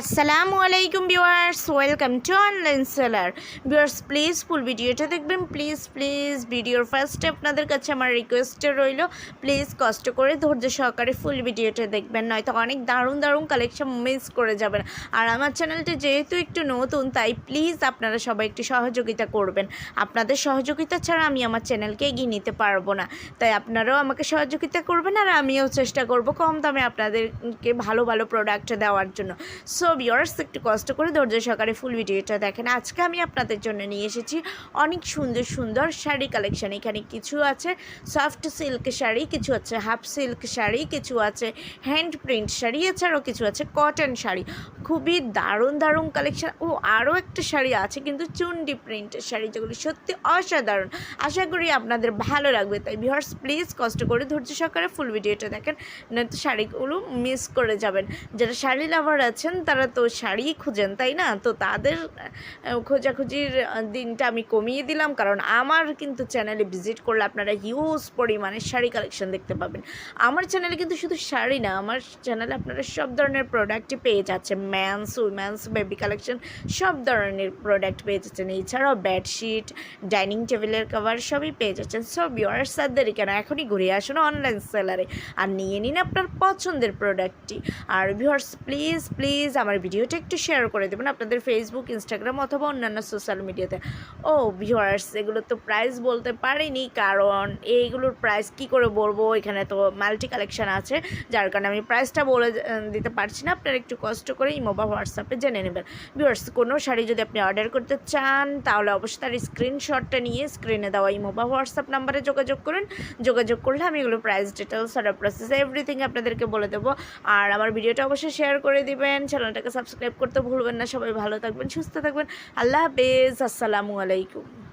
আসসালামু আলাইকুম viewers, welcome to online seller viewers please full ভিডিওটা দেখবেন। প্লিজ প্লিজ ভিডিওর ফার্স্টে আপনাদের কাছে আমার রিকোয়েস্টে রইল। প্লিজ কষ্ট করে ধৈর্য সহকারে ফুল ভিডিওটা দেখবেন, নয়তো অনেক দারুণ দারুণ কালেকশন মিস করে যাবেন। আর আমার চ্যানেলটা যেহেতু একটু নতুন, তাই প্লিজ আপনারা সবাই একটু সহযোগিতা করবেন। আপনাদের সহযোগিতা ছাড়া আমি আমার চ্যানেলকে এগিয়ে নিতে পারব না। তাই আপনারাও আমাকে সহযোগিতা করবেন আর আমিও চেষ্টা করব কম দামে আপনাদেরকে ভালো ভালো প্রোডাক্ট দেওয়ার জন্য। সো ভিওর্স একটু কষ্ট করে ধৈর্য সহকারে ফুল ভিডিওটা দেখেন। আজকে আমি আপনাদের জন্য নিয়ে এসেছি অনেক সুন্দর সুন্দর শাড়ি কালেকশন এখানে কিছু আছে সফট সিল্ক শাড়ি, কিছু আছে হাফ সিল্ক শাড়ি, কিছু আছে হ্যান্ড প্রিন্ট শাড়ি, এছাড়াও কিছু আছে কটন শাড়ি। খুবই দারুণ দারুণ কালেকশান ও, আরও একটা শাড়ি আছে কিন্তু চুন্ডি প্রিন্টের শাড়ি, যেগুলি সত্যি অসাধারণ। আশা করি আপনাদের ভালো লাগবে। তাই ভিউয়ার্স প্লিজ কষ্ট করে ধৈর্য সহকারে ফুল ভিডিওটা দেখেন। নয়তো শাড়িগুলো মিস করে যাবেন। যারা শাড়ি লাভার আছেন, তারা তো শাড়ি খুঁজেন, তাই না? তো তাদের খোঁজাখুঁজির দিনটা আমি কমিয়ে দিলাম। কারণ আমার কিন্তু চ্যানেলে ভিজিট করলে আপনারা হিউজ পরিমাণে শাড়ি কালেকশন দেখতে পাবেন। আমার চ্যানেলে কিন্তু শুধু শাড়ি না, আমার চ্যানেলে আপনারা সব ধরনের প্রোডাক্টই পেয়ে যাচ্ছে ম্যানস উইমেন্স বেবি কালেকশন সব ধরনের প্রোডাক্ট পেয়ে যাচ্ছেন। এছাড়াও বেডশিট ডাইনিং টেবিলের কভার সবই পেয়ে যাচ্ছেন। সব ভিওয়ার্স আর দেরি কেন? এখনই ঘুরে আসুন অনলাইন সেলারে আর নিয়ে নিন আপনার পছন্দের প্রোডাক্টটি আর ভিউয়ার্স প্লিজ প্লিজ আমার ভিডিওটা একটু শেয়ার করে দেবেন আপনাদের ফেসবুক ইনস্টাগ্রাম অথবা অন্যান্য সোশ্যাল মিডিয়াতে ও ভিউয়ার্স এগুলো তো প্রাইস বলতে পারিনি কারণ এইগুলোর প্রাইস কি করে বলব? এখানে তো মাল্টি কালেকশন আছে, যার কারণে আমি প্রাইসটা বলে দিতে পারছি না। আপনারা একটু কষ্ট করে ইমো বা হোয়াটসঅ্যাপে জেনে নেবেন। ভিউয়ার্স কোনো শাড়ি যদি আপনি অর্ডার করতে চান, তাহলে অবশ্যই তার স্ক্রিনশটটা নিয়ে স্ক্রিনে দেওয়া ইমো বা হোয়াটসঅ্যাপ নাম্বারে যোগাযোগ করুন। যোগাযোগ করলে আমি এগুলো প্রাইস ডিটেলস আর প্রসেস এভরিথিং আপনাদেরকে বলে দেবো। আর আমার ভিডিওটা অবশ্যই শেয়ার করে দিবেন। চ্যানেলটাকে সাবস্ক্রাইব করতে ভুলবেন না। সবাই ভালো থাকবেন সুস্থ থাকবেন। আল্লাহ হাফেজ আসসালামু আলাইকুম।